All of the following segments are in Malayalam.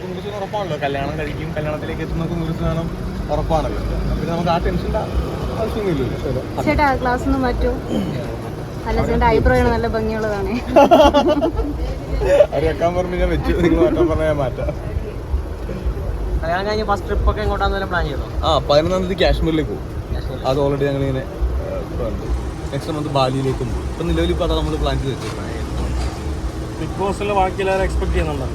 കുങ്കുരുസിന് ഉറപ്പാണല്ലോ. കല്യാണം കഴിക്കും കല്യാണത്തിലേക്ക് എത്തുന്ന കുങ്കുരുസിനാണ് ഉറപ്പാണല്ലോ. പിന്നെ നമുക്ക് ആ ടെൻഷന്റെ ആവശ്യമൊന്നുമില്ലല്ലോ. ചേട്ടാ ക്ലാസ് ഒന്നും മാറ്റൂ. അല്ല ഐബ്രോ ആണ് നല്ല ഭംഗിയുള്ളതാണ്. അത് വെക്കാൻ പറഞ്ഞ് ഞാൻ വെച്ചു. നിങ്ങൾ മാറ്റാൻ പറഞ്ഞാൽ ഞാൻ മാറ്റാം. കല്യാണം കഴിഞ്ഞ് ഫസ്റ്റ് ട്രിപ്പ് ഒക്കെ പ്ലാൻ ചെയ്തോ? ആ പതിനൊന്നാം തീയതി കാശ്മീരിലേക്ക് പോകും. അത് ഓൾറെഡി ഞങ്ങൾ ഇങ്ങനെ നെക്സ്റ്റ് മന്ത് ബാലിയിലേക്കും. പോകും ഇപ്പം നിലവിൽ ഇപ്പോൾ അതാണ് നമ്മൾ പ്ലാൻ ചെയ്ത് ബിഗ് ബോസിലെ ബാക്കി എല്ലാവരും എക്സ്പെക്ട് ചെയ്യുന്നുണ്ടോ?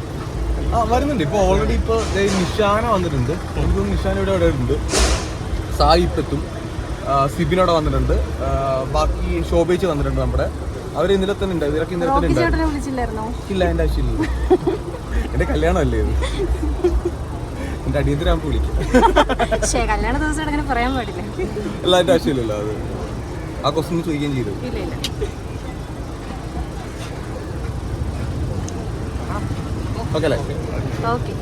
ആ വരുന്നുണ്ട്. ഇപ്പോൾ ഓൾറെഡി ഇപ്പോൾ നിഷാന വന്നിട്ടുണ്ട്. എനിക്ക് നിഷാന ഇവിടെ ഇവിടെ ഉണ്ട്. സായി സിബിനോടെ അവിടെ വന്നിട്ടുണ്ട്. ബാക്കി ശോഭയിച്ച് വന്നിട്ടുണ്ട് നമ്മുടെ. അവർ ഇന്നലെ തന്നെ ഉണ്ട് ഇവരൊക്കെ ഇന്നലെ തന്നെ ഇല്ല എന്റെ ആവശ്യമില്ല എന്റെ കല്യാണമല്ലേ ഇത്? എന്റെ അടിയന്തരാകുമ്പോൾ വിളിക്കും. എല്ലാ എന്റെ ആവശ്യമില്ലല്ലോ അത്. ആ ക്വസ്റ്റ്യൻ ചോദിക്കുകയും ചെയ്തു. ഇല്ല ഇല്ല ഓക്കെ അല്ലേ ഓക്കെ